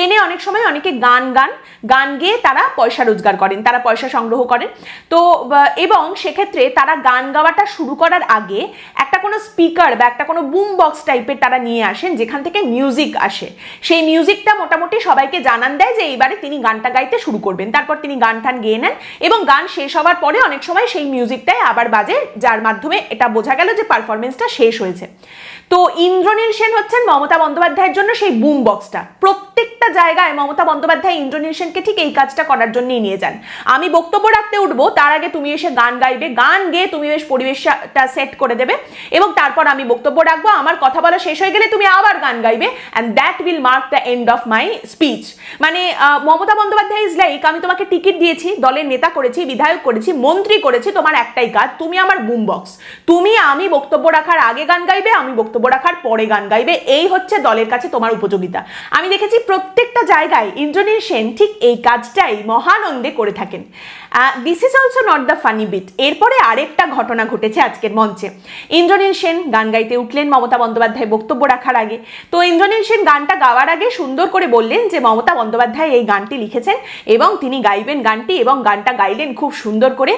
ট্রেনে অনেক সময় অনেকে গান গান গান গেয়ে তারা পয়সা রোজগার করেন, তারা পয়সা সংগ্রহ করেন। তো এবং সেক্ষেত্রে তারা গান গাওয়াটা শুরু করার আগে একটা কোনো স্পিকার বা একটা কোনো বুম বক্স টাইপের তারা নিয়ে আসেন, যেখান থেকে মিউজিক আসে। সেই মিউজিকটা মোটামুটি সবাইকে জানান দেয় যে এইবারে তিনি গানটা গাইতে শুরু করবেন। তারপর তিনি গান টান গেয়ে নেন এবং গান শেষ হওয়ার পরে অনেক সময় সেই মিউজিকটাই আবার বাজে, যার মাধ্যমে এটা বোঝা গেল যে পারফরমেন্সটা শেষ হয়েছে। তো ইন্দ্রনীল সেন হচ্ছেন মমতা বন্দ্যোপাধ্যায়ের জন্য সেই বুম বক্সটা প্রত্যেকটা জায়গায় মমতা বন্দ্যোপাধ্যায় ইন্দ্রনীল ঠিক এই কাজটা করার জন্যই নিয়ে যান। আমি বক্তব্য রাখতে উঠবো, তার আগে তুমি এসে গান গাইবে। গান গেয়ে তুমি বেশ পরিবেশটা সেট করে দেবে এবং তারপর আমি বক্তব্য রাখব। আমার কথা বলা শেষ হয়ে গেলে তুমি আবার গান গাইবে and that will mark the end of my speech মানে মমতা বন্দ্যোপাধ্যায় ইজ লাইক আমি তোমাকে টিকিট দিয়েছি, দলের নেতা করেছি, বিধায়ক করেছি, মন্ত্রী করেছি, তোমার একটাই কাজ, তুমি আমার বুম বক্স তুমি, আমি বক্তব্য রাখার আগে গান গাইবে, আমি বক্তব্য রাখার পরে গান গাইবে, এই হচ্ছে দলের কাছে তোমার উপযোগিতা। আমি দেখেছি প্রত্যেকটা জায়গায় ইন্দ্রনীল সেন ঠিক এই কাজটাই মহানন্দে করে থাকেন। This is also not the funny bit এরপরে আরেকটা ঘটনা ঘটেছে আজকের মঞ্চে। ইন্দ্রনীল সেন গান গাইতে উঠলেন মমতা বন্দ্যোপাধ্যায় বক্তব্য রাখার আগে। তো ইন্দ্রনীল সেন গানটা গাওয়ার আগে সুন্দর করে বললেন যে, মমতা বন্দ্যোপাধ্যায় এই গানটি লিখেছেন এবং তিনি গাইবেন গানটি এবং গানটা গাইলেন খুব সুন্দর করে।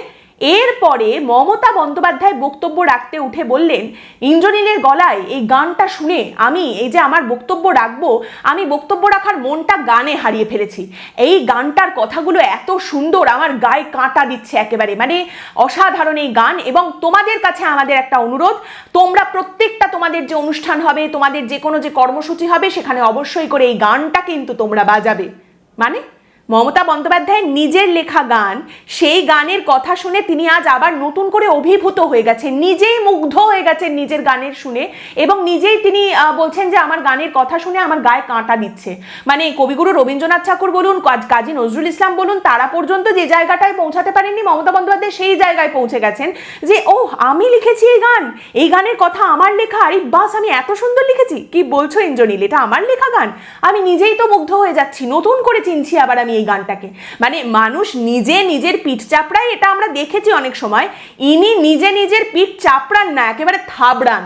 এরপরে মমতা বন্দ্যোপাধ্যায় বক্তব্য রাখতে উঠে বললেন, ইন্দ্রনীলের গলায় এই গানটা শুনে আমি, এই যে আমার বক্তব্য রাখব, আমি বক্তব্য রাখার মনটা গানে হারিয়ে ফেলেছি। এই গানটার কথাগুলো এত সুন্দর, আমার গায়ে কাঁটা দিচ্ছে একেবারে। মানে অসাধারণ এই গান এবং তোমাদের কাছে আমাদের একটা অনুরোধ, তোমরা প্রত্যেকটা তোমাদের যে অনুষ্ঠান হবে, তোমাদের যে কোনো যে কর্মসূচি হবে, সেখানে অবশ্যই করে এই গানটা কিন্তু তোমরা বাজাবে। মানে মমতা বন্দ্যোপাধ্যায়ের নিজের লেখা গান, সেই গানের কথা শুনে তিনি আজ আবার নতুন করে অভিভূত হয়ে গেছেন। নিজেই মুগ্ধ হয়ে গেছেন নিজের গানের শুনে এবং নিজেই তিনি বলছেন যে আমার গানের কথা শুনে আমার গায়ে কাঁটা দিচ্ছে। মানে কবিগুরু রবীন্দ্রনাথ ঠাকুর বলুন, কাজী নজরুল ইসলাম বলুন, তারা পর্যন্ত যে জায়গাটায় পৌঁছাতে পারেননি, মমতা বন্দ্যোপাধ্যায় সেই জায়গায় পৌঁছে গেছেন যে ও আমি লিখেছি এই গান, এই গানের কথা আমার লেখা, আরে বাস, আমি এত সুন্দর লিখেছি, কি বলছো ইন্দ্রনীল, এটা আমার লেখা গান? আমি নিজেই তো মুগ্ধ হয়ে যাচ্ছি, নতুন করে চিনছি আবার আমি এই গানটাকে। মানে মানুষ নিজে নিজের পিঠ চাপড়ায়, এটা আমরা দেখেছি অনেক সময়। ইনি নিজে নিজের পিঠ চাপড়ান না, একেবারে থাবড়ান।